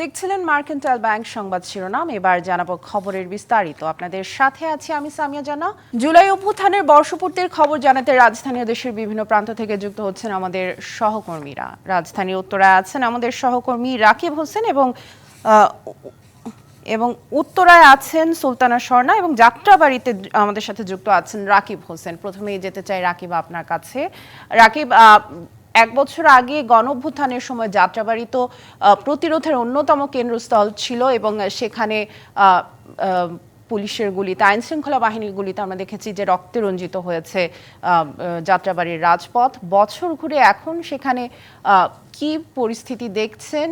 দেখছিলেন mercantile bank সংবাদ শিরোনাম। এবার জানাব খবরের বিস্তারিত। আপনাদের সাথে আছি আমি সামিয়া জানা। জুলাই অভ্যুত্থানের বর্ষপূর্তির খবর জানাতে রাজধানী দেশের বিভিন্ন প্রান্ত থেকে যুক্ত হচ্ছেন আমাদের সহকর্মীরা। রাজধানীর উত্তরায় আছেন আমাদের সহকর্মী রাকিব হোসেন এবং এবং উত্তরায় আছেন সুলতানা স্বর্ণা এবং যাত্রাবাড়িতে আমাদের সাথে যুক্ত আছেন রাকিব হোসেন। প্রথমেই যেতে চাই রাকিব আপনার কাছে। রাকিব এক বছর আগে গণঅভ্যুত্থানের সময় যাত্রাবাড়ি তো প্রতিরোধের অন্যতম কেন্দ্রস্থল ছিল এবং সেখানে পুলিশের গুলিতে আইন শৃঙ্খলা বাহিনীর গুলিতে আমরা দেখেছি যে রক্তে রঞ্জিত হয়েছে যাত্রাবাড়ির রাজপথ। বছর ঘুরে এখন সেখানে কি পরিস্থিতি দেখছেন?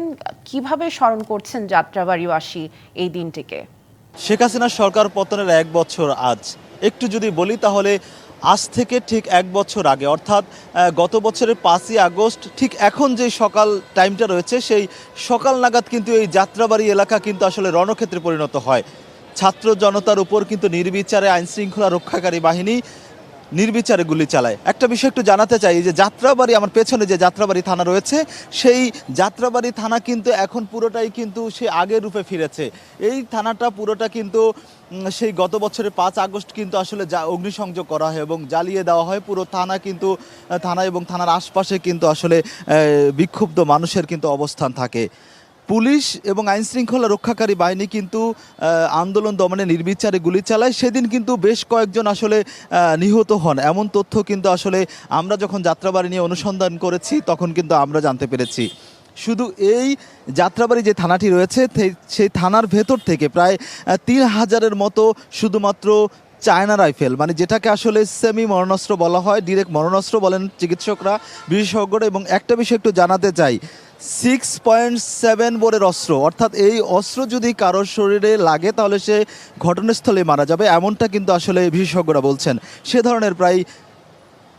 কীভাবে স্মরণ করছেন যাত্রাবাড়িবাসী এই দিনটিকে? শেখ হাসিনার সরকার পতনের এক বছর আজ। একটু যদি বলি তাহলে আজ থেকে ঠিক এক বছর আগে, অর্থাৎ গত বছরের পাঁচই আগস্ট, ঠিক এখন যে সকাল টাইমটা রয়েছে, সেই সকাল নাগাদ কিন্তু এই যাত্রাবাড়ি এলাকা কিন্তু আসলে রণক্ষেত্রে পরিণত হয়। ছাত্র জনতার উপর কিন্তু নির্বিচারে আইনশৃঙ্খলা রক্ষাকারী বাহিনী নির্বিচারে গুলি চালায়। একটা বিষয় একটু জানাতে চাই যে যাত্রাবাড়ি, আমার পেছনে যে যাত্রাবাড়ি থানা রয়েছে, সেই যাত্রাবাড়ি থানা কিন্তু এখন পুরোটাই কিন্তু সে আগের রূপে ফিরেছে। এই থানাটা পুরোটা কিন্তু সেই গত বছরের পাঁচ আগস্ট কিন্তু আসলে যা অগ্নিসংযোগ করা হয় এবং জ্বালিয়ে দেওয়া হয়। পুরো থানা কিন্তু, থানা এবং থানার আশপাশে কিন্তু আসলে বিক্ষুব্ধ মানুষের কিন্তু অবস্থান থাকে। পুলিশ এবং আইন শৃঙ্খলা রক্ষাকারী বাহিনী কিন্তু আন্দোলন দমনে নির্বিচারে গুলি চালায়। সেদিন কিন্তু বেশ কয়েকজন আসলে নিহত হন। এমন তথ্য কিন্তু আসলে আমরা যখন যাত্রাবাড়ি নিয়ে অনুসন্ধান করেছি, তখন কিন্তু আমরা জানতে পেরেছি। শুধু এই যাত্রাবাড়ি যে থানাটি রয়েছে সেই থানার ভেতর থেকে প্রায় তিন হাজারের মতো শুধুমাত্র চায়না রাইফেল মানে যেটাকে আসলে সেমি মরণাস্ত্র বলা হয় ডিরেক্ট মরণাস্ত্র বলেন চিকিৎসকরা, বিশেষজ্ঞরা, এবং একটা বিষয় একটু জানাতে চাই সিক্স পয়েন্ট সেভেন বোরের অস্ত্র, অর্থাৎ এই অস্ত্র যদি কারোর শরীরে লাগে, তাহলে সে ঘটনাস্থলে মারা যাবে, এমনটা কিন্তু আসলে বিশেষজ্ঞরা বলছেন। সে ধরনের প্রায়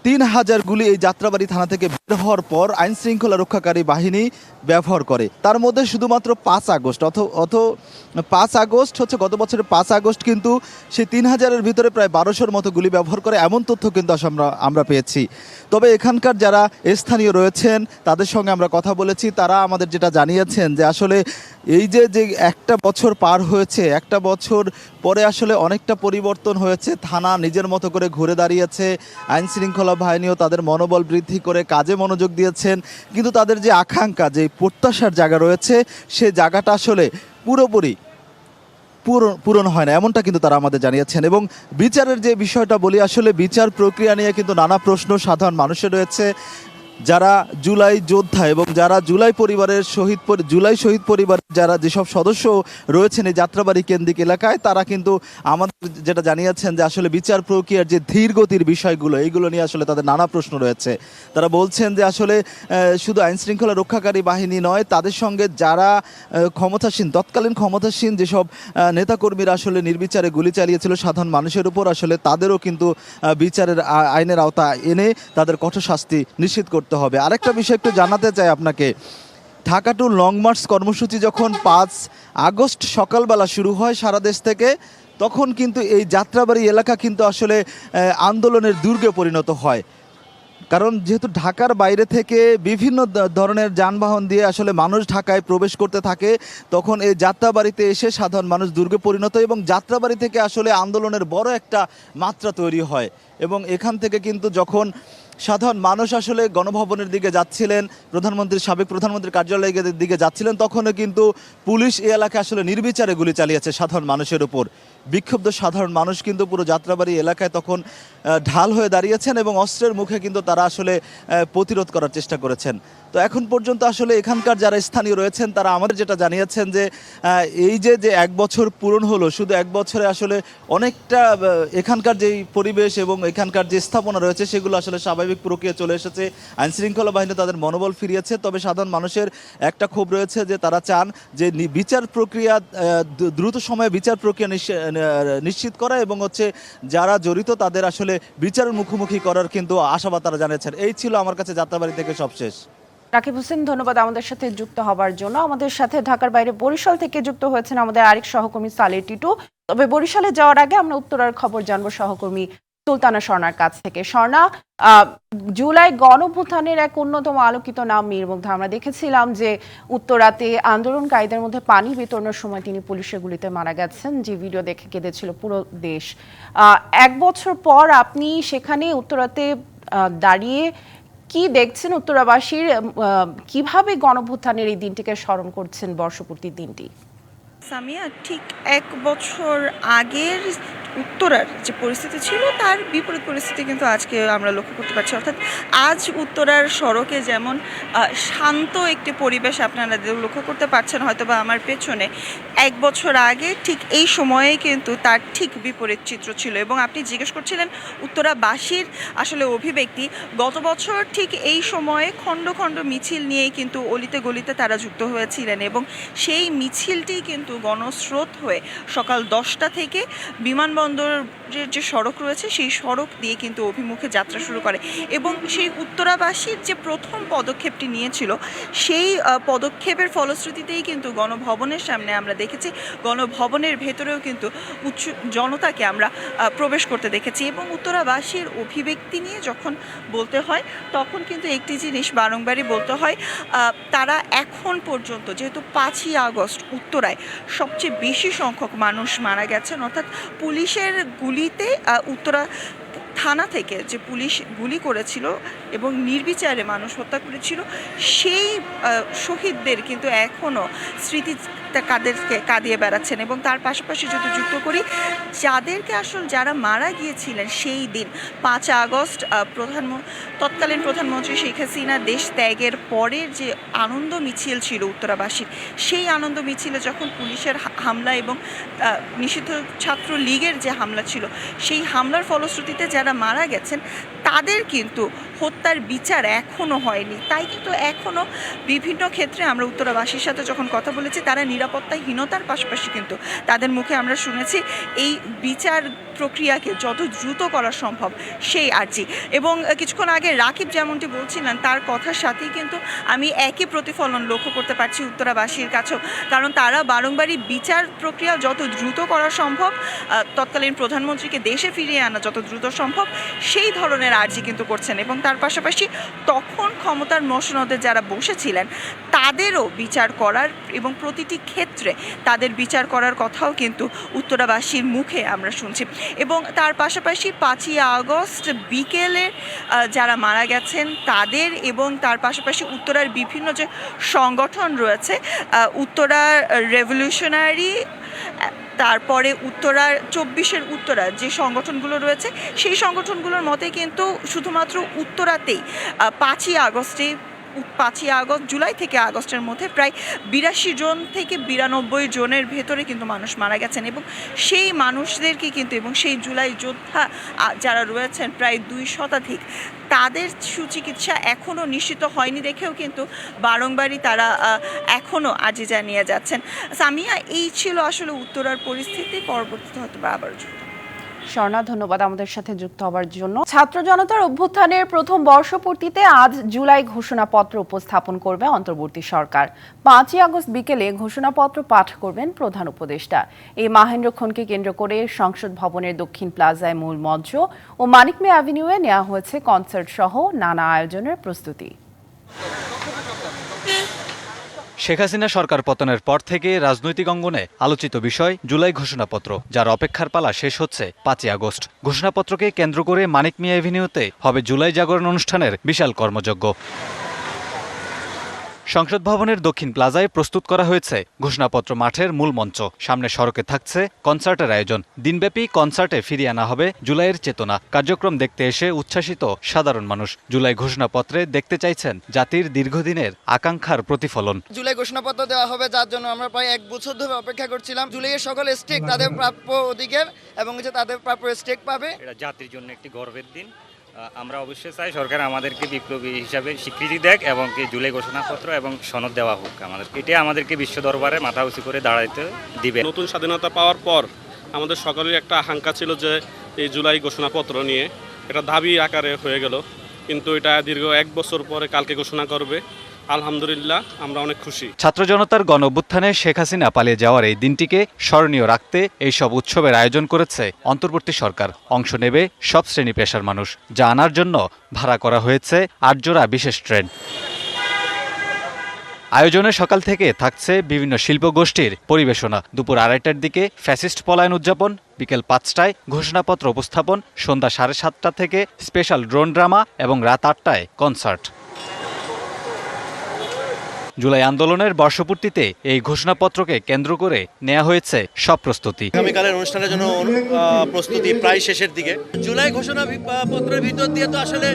তিন হাজার গুলি এই যাত্রাবাড়ি থানা থেকে বের হওয়ার পর আইন শৃঙ্খলা রক্ষাকারী বাহিনী ব্যবহার করে। তার মধ্যে শুধুমাত্র পাঁচ আগস্ট, অথ অথ, পাঁচ আগস্ট হচ্ছে গত বছরের পাঁচ আগস্ট কিন্তু সেই তিন হাজারের ভিতরে প্রায় বারোশোর মতো গুলি ব্যবহার করে এমন তথ্য কিন্তু আমরা আমরা পেয়েছি। তবে এখানকার যারা স্থানীয় রয়েছেন, তাদের সঙ্গে আমরা কথা বলেছি। তারা আমাদের যেটা জানিয়েছেন যে আসলে এই যে যে একটা বছর পার হয়েছে, একটা বছর পরে আসলে অনেকটা পরিবর্তন হয়েছে। থানা নিজের মতো করে ঘুরে দাঁড়িয়েছে, আইন শৃঙ্খলা বাহিনীও তাদের মনোবল বৃদ্ধি করে কাজে মনোযোগ দিয়েছেন। কিন্তু তাদের যে আকাঙ্ক্ষা, যে প্রত্যাশার জায়গা রয়েছে, সে জায়গাটা আসলে পুরোপুরি পূরণ পূরণ হয় না, এমনটা কিন্তু তারা আমাদের জানিয়েছেন। এবং বিচারের যে বিষয়টা বলি, আসলে বিচার প্রক্রিয়া নিয়ে কিন্তু নানা প্রশ্ন সাধারণ মানুষের রয়েছে। যারা জুলাই যোদ্ধা এবং যারা জুলাই পরিবারের শহীদ জুলাই শহীদ পরিবারের যারা যেসব সদস্য রয়েছেন এই যাত্রাবাড়ি কেন্দ্রিক এলাকায়, তারা কিন্তু আমাদের যেটা জানিয়েছেন যে আসলে বিচার প্রক্রিয়ার যে ধীর গতির বিষয়গুলো, এইগুলো নিয়ে আসলে তাদের নানা প্রশ্ন রয়েছে। তারা বলছেন যে আসলে শুধু আইন শৃঙ্খলা রক্ষাকারী বাহিনী নয়, তাদের সঙ্গে যারা ক্ষমতাসীন, তৎকালীন ক্ষমতাসীন যেসব নেতাকর্মীরা আসলে নির্বিচারে গুলি চালিয়েছিল সাধারণ মানুষের উপর, আসলে তাদেরও কিন্তু বিচারের আইনের আওতা এনে তাদের কঠোর শাস্তি নিশ্চিত করতে হবে। আরেকটা বিষয় একটু জানাতে চাই আপনাকে। ঢাকা টু লং মার্চ কর্মসূচি যখন পাঁচ আগস্ট সকালবেলা শুরু হয় সারা দেশ থেকে, তখন কিন্তু এই যাত্রাবাড়ি এলাকা কিন্তু আসলে আন্দোলনের দুর্গে পরিণত হয়। কারণ যেহেতু ঢাকার বাইরে থেকে বিভিন্ন ধরনের যানবাহন দিয়ে আসলে মানুষ ঢাকায় প্রবেশ করতে থাকে, তখন এই যাত্রাবাড়িতে এসে সাধারণ মানুষ দুর্গে পরিণত এবং যাত্রাবাড়ি থেকে আসলে আন্দোলনের বড় একটা মাত্রা তৈরি হয়। এবং এখান থেকে কিন্তু যখন সাধারণ মানুষ আসলে গণভবনের দিকে যাচ্ছিলেন, প্রধানমন্ত্রীর সাবেক প্রধানমন্ত্রীর কার্যালয়ের দিকে যাচ্ছিলেন, তখনও কিন্তু পুলিশ এই এলাকায় আসলে নির্বিচারে গুলি চালিয়েছে সাধারণ মানুষের উপর। বিক্ষুব্ধ সাধারণ মানুষ কিন্তু পুরো যাত্রাবাড়ি এলাকায় তখন ঢাল হয়ে দাঁড়িয়েছেন এবং অস্ত্রের মুখে কিন্তু তারা আসলে প্রতিরোধ করার চেষ্টা করেছেন। তো এখন পর্যন্ত আসলে এখানকার যারা স্থানীয় রয়েছেন, তারা আমাদের যেটা জানিয়েছেন যে এই যে যে এক বছর পূরণ হলো, শুধু এক বছরে আসলে অনেকটা এখানকার যেই পরিবেশ এবং এখানকার যে স্থাপনা রয়েছে, সেগুলো আসলে স্বাভাবিক প্রক্রিয়া চলে এসেছে। আইন শৃঙ্খলা বাহিনী তাদের মনোবল ফিরিয়েছে, তবে সাধারণ মানুষের একটা ক্ষোভ রয়েছে যে তারা চান যে বিচার প্রক্রিয়া দ্রুত সময়ে বিচার প্রক্রিয়া নিশ্চিত করা এবং হচ্ছে যারা জড়িত তাদের আসলে বিচারের মুখোমুখি করার কিন্তু আশাবাদ তারা জানিয়েছেন। এই ছিল আমার কাছে যাত্রাবাড়ি থেকে সবশেষ। রাকিব হোসেন, ধন্যবাদ আমাদের সাথে যুক্ত হবার জন্য। আমাদের সাথে ঢাকার বাইরে বরিশাল থেকে যুক্ত হয়েছেন আমাদের আরেক সহকর্মী সালে টিটু। তবে বরিশালে যাওয়ার আগে আমরা উত্তরার খবর জানব সহকর্মী সুলতানা স্বর্ণার কাছ থেকে। স্বর্ণা জুলাই গণভুত্থানের এক অন্যতম আলোকিত নাম মীর মুগ্ধা। আমরা দেখেছিলাম যে উত্তরাতে আন্দোলনকারীদের মধ্যে পানি বিতরণের সময় তিনি পুলিশের গুলিতে মারা গেছেন। যে ভিডিও দেখে কেঁদেছিল পুরো দেশ। এক বছর পর আপনি সেখানে উত্তরাতে দাঁড়িয়ে কি দেখছেন উত্তরাবাসীর? কীভাবে গণভুত্থানের এই দিনটিকে স্মরণ করছেন বর্ষপূর্তির দিনটি? সামিয়া, ঠিক এক বছর আগের উত্তরার যে পরিস্থিতি ছিল, তার বিপরীত পরিস্থিতি কিন্তু আজকে আমরা লক্ষ্য করতে পারছি। অর্থাৎ আজ উত্তরার সড়কে যেমন শান্ত একটি পরিবেশ আপনারা লক্ষ্য করতে পারছেন হয়তো বা আমার পেছনে। এক বছর আগে ঠিক এই সময়ে কিন্তু তার ঠিক বিপরীত চিত্র ছিল এবং আপনি জিজ্ঞেস করছিলেন উত্তরাবাসীর আসলে অভিব্যক্তি। গত বছর ঠিক এই সময়ে খণ্ড খণ্ড মিছিল নিয়েই কিন্তু অলিতে গলিতে তারা যুক্ত হয়েছিলেন এবং সেই মিছিলটি কিন্তু গণস্রোত হয়ে সকাল দশটা থেকে বিমানবন্দরের যে সড়ক রয়েছে, সেই সড়ক দিয়ে কিন্তু অভিমুখে যাত্রা শুরু করে। এবং সেই উত্তরাবাসীর যে প্রথম পদক্ষেপটি নিয়েছিল, সেই পদক্ষেপের ফলশ্রুতিতেই কিন্তু গণভবনের সামনে আমরা দেখেছি। গণভবনের ভেতরেও কিন্তু উচ্চ জনতাকে আমরা প্রবেশ করতে দেখেছি। এবং উত্তরাবাসীর অভিব্যক্তি নিয়ে যখন বলতে হয়, তখন কিন্তু একটি জিনিস বারংবারই বলতে হয় তারা এখন পর্যন্ত, যেহেতু পাঁচই আগস্ট, উত্তরায় সবচেয়ে বেশি সংখ্যক মানুষ মারা গেছেন, অর্থাৎ পুলিশের গুলিতে উত্তরা থানা থেকে যে পুলিশ গুলি করেছিল এবং নির্বিচারে মানুষ হত্যা করেছিল, সেই শহীদদের কিন্তু এখনও স্মৃতি কাদেরকে, কাঁদিয়ে বেড়াচ্ছেন এবং তার পাশাপাশি যদি যুক্ত করি, যাদেরকে আসল যারা মারা গিয়েছিলেন সেই দিন, পাঁচ আগস্ট প্রধানমন্ত্রী তৎকালীন প্রধানমন্ত্রী শেখ হাসিনা দেশ ত্যাগের পরের যে আনন্দ মিছিল ছিল উত্তরাবাসীর, সেই আনন্দ মিছিলে যখন পুলিশের হামলা এবং নিষিদ্ধ ছাত্র লীগের যে হামলা ছিল, সেই হামলার ফলশ্রুতিতে যারা মারা গেছেন তাদের কিন্তু হত্যার বিচার এখনও হয়নি। তাই কিন্তু এখনও বিভিন্ন ক্ষেত্রে আমরা উত্তরাবাসীর সাথে যখন কথা বলেছি, তারা নিরাপত্তাহীনতার পাশাপাশি কিন্তু তাদের মুখে আমরা শুনেছি, এই বিচার প্রক্রিয়াকে যত দ্রুত করা সম্ভব, সেই আর্জি। এবং কিছুক্ষণ আগে রাকিব যেমনটি বলছিলেন, তার কথার সাথেই কিন্তু আমি একই প্রতিফলন লক্ষ্য করতে পারছি উত্তরাবাসীর কাছেও। কারণ তারা বারংবারই বিচার প্রক্রিয়া যত দ্রুত করা সম্ভব তৎকালীন প্রধানমন্ত্রীকে দেশে ফিরিয়ে আনা যত দ্রুত সম্ভব, সেই ধরনের আর্জি কিন্তু করছেন। এবং তার পাশাপাশি তখন ক্ষমতার মসনদে যারা বসেছিলেন, তাদেরও বিচার করার এবং প্রতিটি ক্ষেত্রে তাদের বিচার করার কথাও কিন্তু উত্তরাবাসীর মুখে আমরা শুনছি। এবং তার পাশাপাশি পাঁচই আগস্ট বিকেলে যারা মারা গেছেন তাদের এবং তার পাশাপাশি উত্তরার বিভিন্ন যে সংগঠন রয়েছে উত্তরার রেভলিউশনারি তারপরে উত্তরার চব্বিশের উত্তরা যে সংগঠনগুলো রয়েছে, সেই সংগঠনগুলোর মতে কিন্তু শুধুমাত্র উত্তরাতেই পাঁচই আগস্টে পাঁচই আগস্ট, জুলাই থেকে আগস্টের মধ্যে প্রায় বিরাশি জন থেকে বিরানব্বই জনের ভেতরে কিন্তু মানুষ মারা গেছেন এবং সেই মানুষদেরকে কিন্তু এবং সেই জুলাই যোদ্ধা যারা রয়েছেন প্রায় দুই শতাধিক, তাদের সুচিকিৎসা এখনও নিশ্চিত হয়নি দেখেও কিন্তু বারংবারই তারা এখনও আজি জানিয়ে যাচ্ছেন। সামিয়া, এই ছিল আসলে উত্তরার পরিস্থিতি, পরবর্তীতে হয়তো বা আবার স্বর্ণা ধন্যবাদ আমাদের সাথে যুক্ত হওয়ার জন্য। ছাত্র জনতার অভ্যুত্থানের প্রথম বর্ষপূর্তিতে আজ জুলাই ঘোষণাপত্র উপস্থাপন করবে অন্তর্বর্তী সরকার। পাঁচই আগস্ট বিকেলে ঘোষণাপত্র পাঠ করবেন প্রধান উপদেষ্টা। এই মাহেন্দ্রক্ষণকে কেন্দ্র করে সংসদ ভবনের দক্ষিণ প্লাজায় মূল মঞ্চ ও মানিক মে অ্যাভিনিউয়ে নেওয়া হয়েছে কনসার্ট সহ নানা আয়োজনের প্রস্তুতি। শেখ হাসিনা সরকার পতনের পর থেকে রাজনৈতিক অঙ্গনে আলোচিত বিষয় জুলাই ঘোষণাপত্র, যার অপেক্ষার পালা শেষ হচ্ছে পাঁচই আগস্ট। ঘোষণাপত্রকে কেন্দ্র করে মানিক মিয়া এভিনিউতে হবে জুলাই জাগরণ অনুষ্ঠানের বিশাল কর্মযজ্ঞ। সংসদ ভবনের দক্ষিণ প্লাজায় প্রস্তুত করা হয়েছে ঘোষণাপত্র মাঠের মূল মঞ্চ। সামনে সড়কে থাকছে কনসার্টের আয়োজন। দিনব্যাপী কনসার্টে ফিরিয়ে আনা হবে জুলাইয়ের চেতনা। কার্যক্রম দেখতে এসে উচ্ছ্বাসিত সাধারণ মানুষ। জুলাই ঘোষণাপত্রে দেখতে চাইছেন জাতির দীর্ঘদিনের আকাঙ্ক্ষার প্রতিফলন। জুলাই ঘোষণাপত্র দেওয়া হবে যার জন্য আমরা প্রায় এক বছর ধরে অপেক্ষা করছিলাম। জুলাইয়ের সকল স্টেক তাদের প্রাপ্য অধিকার এবং তাদের প্রাপ্য স্টেক পাবে। এটা জাতির জন্য একটি গর্বের দিন। আমরা অবশ্যই চাই সরকার আমাদেরকে বিপ্লবী হিসাবে স্বীকৃতি দেখ এবং কি জুলাই ঘোষণাপত্র এবং সনদ দেওয়া হোক আমাদের। এটা আমাদেরকে বিশ্ব দরবারে মাথা উঁচু করে দাঁড়াইতে দিবে। নতুন স্বাধীনতা পাওয়ার পর আমাদের সকলের একটা আকাঙ্ক্ষা ছিল যে এই জুলাই ঘোষণাপত্র নিয়ে এটা দাবি আকারে হয়ে গেল। কিন্তু এটা দীর্ঘ এক বছর পরে কালকে ঘোষণা করবে। আলহামদুলিল্লাহ, আমরা অনেক খুশি। ছাত্র জনতার গণ অভ্যুত্থানে শেখ হাসিনা পালিয়ে যাওয়ার এই দিনটিকে স্মরণীয় রাখতে এই সব উৎসবের আয়োজন করেছে অন্তর্বর্তী সরকার। অংশ নেবে সব শ্রেণি পেশার মানুষ। যা আনার জন্য ভাড়া করা হয়েছে আটজোড়া বিশেষ ট্রেন। আয়োজনে সকাল থেকে থাকছে বিভিন্ন শিল্পগোষ্ঠীর পরিবেশনা। দুপুর আড়াইটার দিকে ফ্যাসিস্ট পলায়ন উদযাপন, বিকেল পাঁচটায় ঘোষণাপত্র উপস্থাপন, সন্ধ্যা সাড়ে সাতটা থেকে স্পেশাল ড্রোন ড্রামা এবং রাত আটটায় কনসার্ট। জুলাই আন্দোলনের বর্ষপূর্তিতে এই ঘোষণাপত্রকে কেন্দ্র করে নেওয়া হয়েছে সব প্রস্তুতি। আগামীকালের অনুষ্ঠানের জন্য প্রস্তুতি প্রায় শেষের দিকে। জুলাই ঘোষণা পত্রের ভিতর দিয়ে তো আসলে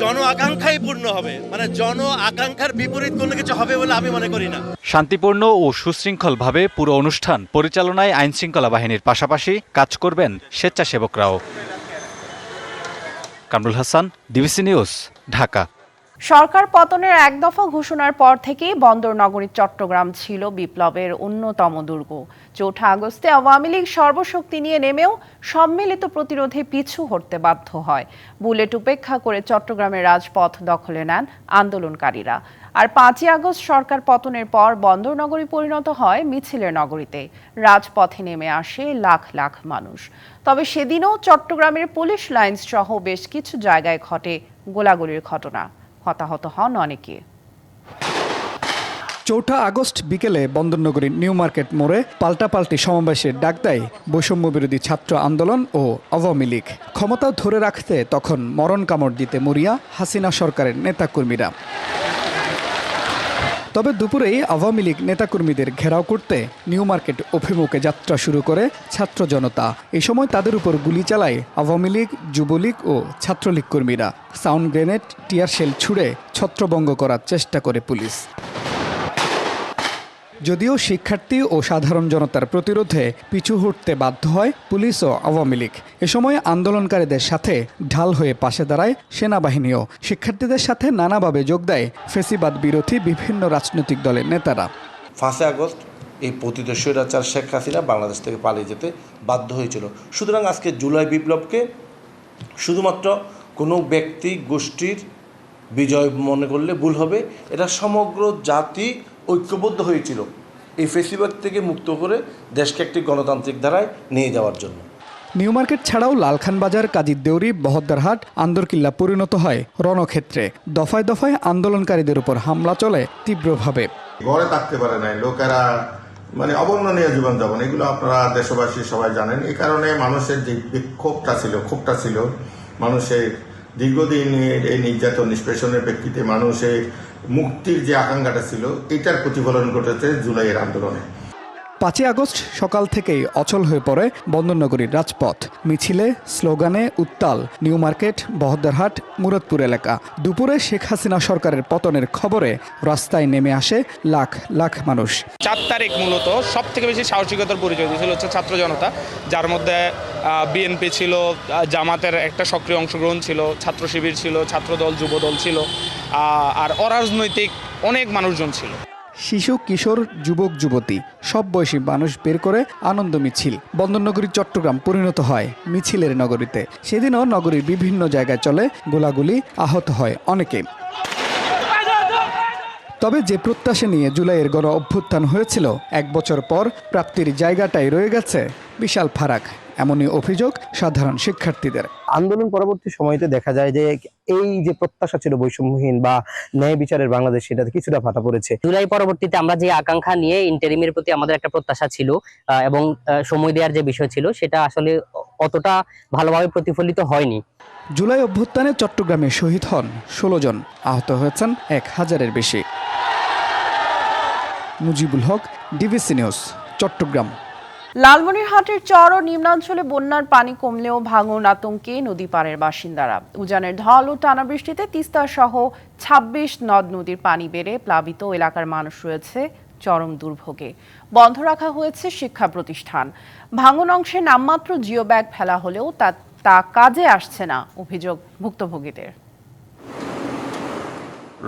জন আকাঙ্ক্ষাই পূর্ণ হবে। মানে জন আকাঙ্ক্ষার বিপরীত কোনো কিছু হবে বলে আমি মনে করি না। শান্তিপূর্ণ ও সুশৃঙ্খলভাবে পুরো অনুষ্ঠান পরিচালনায় আইন শৃঙ্খলা বাহিনীর পাশাপাশি কাজ করবেন স্বেচ্ছাসেবকরাও। Kamrul Hasan DBC news Dhaka. সরকার পতনের এক দফা ঘোষণার পর থেকেই বন্দর নগরী চট্টগ্রাম ছিল বিপ্লবের অন্যতম দুর্গ। চৌঠা আগস্টে আওয়ামী লীগ সর্বশক্তি নিয়ে নেমেও সম্মিলিত প্রতিরোধে পিছু হটতে বাধ্য হয়। বুলেট উপেক্ষা করে চট্টগ্রামের রাজপথ দখলে নেন আন্দোলনকারীরা। আর পাঁচই আগস্ট সরকার পতনের পর বন্দর নগরী পরিণত হয় মিছিলের নগরীতে। রাজপথে নেমে আসে লাখ লাখ মানুষ। তবে সেদিনও চট্টগ্রামের পুলিশ লাইন্স সহ বেশ কিছু জায়গায় ঘটে গোলাগুলির ঘটনা। হতাহত হন অনেকে। চৌঠা আগস্ট বিকেলে বন্দরনগরীর নিউ মার্কেট মোড়ে পাল্টাপাল্টি সমাবেশের ডাক দেয় বৈষম্য বিরোধী ছাত্র আন্দোলন ও আওয়ামী লীগ। ক্ষমতা ধরে রাখতে তখন মরণ কামড় দিতে মরিয়া হাসিনা সরকারের নেতাকর্মীরা। তবে দুপুরেই আওয়ামী লীগ নেতাকর্মীদের ঘেরাও করতে নিউ মার্কেট অভিমুখে যাত্রা শুরু করে ছাত্র জনতা। এ সময় তাদের উপর গুলি চালায় আওয়ামী লীগ, যুবলীগ ও ছাত্রলীগ কর্মীরা। সাউন্ড গ্রেনেড, টিয়ার শেল ছুড়ে ছত্রভঙ্গ করার চেষ্টা করে পুলিশ। যদিও শিক্ষার্থী ও সাধারণ জনতার প্রতিরোধে পিছু হটতে বাধ্য হয় পুলিশ ও আওয়ামী লীগ। এ সময় আন্দোলনকারীদের সাথে ঢাল হয়ে পাশে দাঁড়ায় সেনাবাহিনীও। শিক্ষার্থীদের সাথে নানাভাবে যোগ দেয় ফেসিবাদ বিরোধী বিভিন্ন রাজনৈতিক দলের নেতারা। পাঁচই আগস্ট এই পতিত স্বৈরাচার শেখ হাসিনা বাংলাদেশ থেকে পালিয়ে যেতে বাধ্য হয়েছিল। সুতরাং আজকে জুলাই বিপ্লবকে শুধুমাত্র কোনো ব্যক্তি গোষ্ঠীর বিজয় মনে করলে ভুল হবে। এটা সমগ্র জাতি ঐক্যবদ্ধ হয়েছিল এই ফেসিবাদ থেকে মুক্ত করে দেশকে একটি গণতান্ত্রিক ধারায় নিয়ে যাওয়ার জন্য। নিউ মার্কেট ছাড়াও লালখান বাজার কাজীর দেউরি বহদ্দারহাট আন্দরকিল্লা পরিণত হয় রণক্ষেত্রে। দফায় দফায় আন্দোলনকারীদের উপর হামলা চলে তীব্রভাবে। ঘরে থাকতে পারে নাই লোকেরা মানে অবর্ণনীয় জীবনযাপন এগুলো আপনারা দেশবাসী সবাই জানেন। এই কারণে মানুষের যে বিক্ষোভটা ছিল ক্ষোভটা ছিল মানুষের দীর্ঘদিন এই নির্যাতন নিষ্পেষণের প্রেক্ষিতে মানুষের মুক্তির যে আকাঙ্ক্ষাটা ছিল এটার প্রতিফলন ঘটেছে জুলাইয়ের আন্দোলনে। পাঁচই আগস্ট সকাল থেকেই অচল হয়ে পড়ে বন্দরনগরীর রাজপথ। মিছিলে স্লোগানে উত্তাল নিউ মার্কেট বহদ্দারহাট মুরাদপুর এলাকা। দুপুরে শেখ হাসিনা সরকারের পতনের খবরে রাস্তায় নেমে আসে লাখ লাখ মানুষ। চার তারিখ মূলত সব থেকে বেশি সাহসিকতার পরিচয় দিয়েছিল হচ্ছে ছাত্র জনতা যার মধ্যে বিএনপি ছিল জামাতের একটা সক্রিয় অংশগ্রহণ ছিল ছাত্র শিবির ছিল ছাত্রদল যুবদল ছিল। আর অরাজনৈতিক অনেক মানুষজন ছিল। শিশু, কিশোর, যুবক, যুবতী, সব বয়সী মানুষ বের করে আনন্দ মিছিল। বন্দরনগরী, চট্টগ্রাম পরিণত হয় মিছিলের নগরীতে। সেদিনও নগরীর বিভিন্ন জায়গায় চলে গোলাগুলি আহত হয় অনেকে। তবে যে প্রত্যাশা নিয়ে জুলাইয়ের গণ অভ্যুত্থান হয়েছিল, এক বছর পর প্রাপ্তির জায়গাটাই রয়ে গেছে বিশাল ফারাক। এমনই অভিযোগ সাধারণ শিক্ষার্থীদের। আন্দোলন পরবর্তী সময়তে দেখা যায় যে এই যে প্রত্যাশা ছিল বৈষম্যহীন বা ন্যায় বিচারের বাংলাদেশ সেটাতে কিছুটা ফাটা পড়েছে। জুলাই পরবর্তীতে আমরা যে আকাঙ্ক্ষা নিয়ে ইন্টারিমের প্রতি আমাদের একটা প্রত্যাশা ছিল আহ, এবং আহ, সময় দেওয়ার যে বিষয় ছিল সেটা আসলে অতটা ভালোভাবে প্রতিফলিত হয়নি। জুলাই অভ্যুত্থানে চট্টগ্রামে শহীদ হন ষোলো জন আহত হয়েছেন এক হাজারের বেশি। Mujibul Haq DBC news Chattogram. লালমনিরহাটের চর ও নিম্নাঞ্চলে বন্যার পানি কমলেও ভাঙন আতঙ্কে নদী পাড়ের বাসিন্দারা। উজানের ঢল ও টানা বৃষ্টিতে তিস্তা সহ ছাব্বিশ নদ নদীর পানি বেড়ে প্লাবিত এলাকার মানুষ রয়েছে চরম দুর্ভোগে। বন্ধ রাখা হয়েছে শিক্ষা প্রতিষ্ঠান। ভাঙন অংশে নামমাত্র জিও ব্যাগ ফেলা হলেও তা তা কাজে আসছে না, অভিযোগ ভুক্তভোগীদের।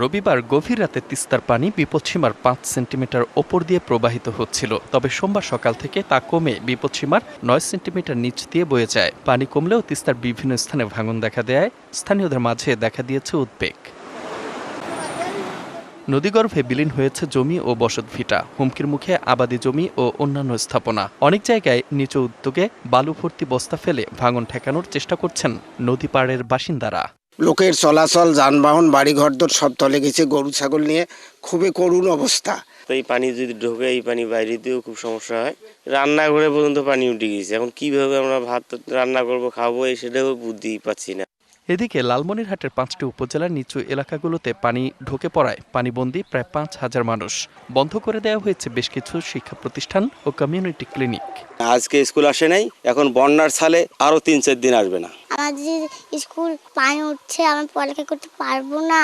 রবিবার গভীর রাতে তিস্তার পানি বিপদসীমার পাঁচ সেন্টিমিটার ওপর দিয়ে প্রবাহিত হচ্ছিল, তবে সোমবার সকাল থেকে তা কমে বিপদসীমার নয় সেন্টিমিটার নিচ দিয়ে বয়ে যায়। পানি কমলেও তিস্তার বিভিন্ন স্থানে ভাঙন দেখা দেয়, স্থানীয়দের মাঝে দেখা দিয়েছে উদ্বেগ। নদীগর্ভে বিলীন হয়েছে জমি ও বসতভিটা হুমকির মুখে আবাদি জমি ও অন্যান্য স্থাপনা। অনেক জায়গায় নিচু উদ্যোগে বালু ভর্তি বস্তা ফেলে ভাঙন ঠেকানোর চেষ্টা করছেন নদী পাড়ের বাসিন্দারা। লোকের চলাচল, যানবাহন বাড়ি দর সব তলে গেছে। গরু, ছাগল নিয়ে খুবই করুণ অবস্থা। এই পানি যদি ঢোকে, এই পানি বাইরে দিয়েও খুব সমস্যা হয়। রান্নাঘরে পর্যন্ত পানি উঠে গেছে। এখন কীভাবে আমরা ভাত রান্না করব, খাব, এই সেটাও বুদ্ধি পাচ্ছি না। এদিকে লালমনিরহাটের পাঁচটি উপজেলার নিচু এলাকাগুলোতে পানি ঢুকে পড়ায় পানিবন্দী প্রায় পাঁচ হাজার মানুষ। বন্ধ করে দেওয়া হয়েছে বেশ কিছু শিক্ষা প্রতিষ্ঠান ও কমিউনিটি ক্লিনিক আজকে স্কুল আসে নাই এখন বন্যার সালে আরও তিন চার দিন আসবে না। আমাদের স্কুল পানি উঠছে আমি পড়ালেখা করতে পারব না।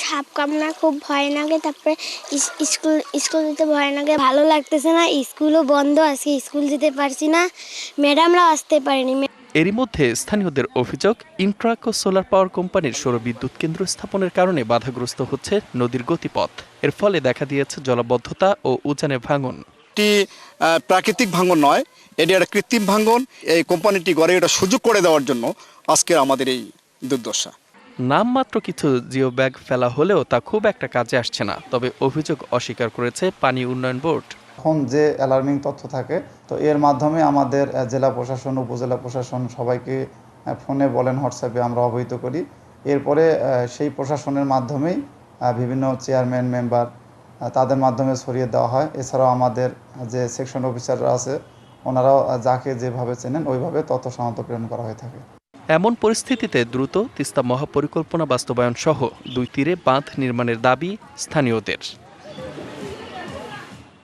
সাপ কামনা খুব ভয় লাগে তারপরে স্কুল স্কুল যেতে ভয় লাগে ভালো লাগতেছে না। স্কুলও বন্ধ আজকে স্কুল যেতে পারছি না। ম্যাডামরাও আসতে পারেনি। এরই মধ্যে স্থানীয়দের অভিযোগ ইন্ট্রাকো সোলার পাওয়ার কোম্পানির সৌর বিদ্যুৎ কেন্দ্র স্থাপনের কারণে বাধাগ্রস্ত হচ্ছে নদীর গতিপথ। এর ফলে দেখা দিয়েছে জলাবদ্ধতা ও উজানে ভাঙন। এটি প্রাকৃতিক ভাঙন নয় এটি একটা কৃত্রিম ভাঙন। এই কোম্পানিটি গড়ে এটা সুযোগ করে দেওয়ার জন্য আজকে আমাদের এই দুর্দশা। নামমাত্র কিছু জিও ব্যাগ ফেলা হলেও তা খুব একটা কাজে আসছে না তবে অভিযোগ অস্বীকার করেছে পানি উন্নয়ন বোর্ড। এখন যে অ্যালার্মিং তথ্য থাকে, তো এর মাধ্যমে আমাদের জেলা প্রশাসন, উপজেলা প্রশাসন সবাইকে ফোনে বলেন, হোয়াটসঅ্যাপে আমরা অবহিত করি। এরপরে সেই প্রশাসনের মাধ্যমেই বিভিন্ন চেয়ারম্যান মেম্বার তাদের মাধ্যমে ছড়িয়ে দেওয়া হয়। এছাড়াও আমাদের যে সেকশন অফিসাররা আছে, ওনারাও যাকে যেভাবে চেনেন, ওইভাবে তথ্য সাধারণত প্রেরণ করা হয়ে থাকে। এমন পরিস্থিতিতে দ্রুত তিস্তা মহাপরিকল্পনা বাস্তবায়ন সহ দুই তীরে বাঁধ নির্মাণের দাবি স্থানীয়দের।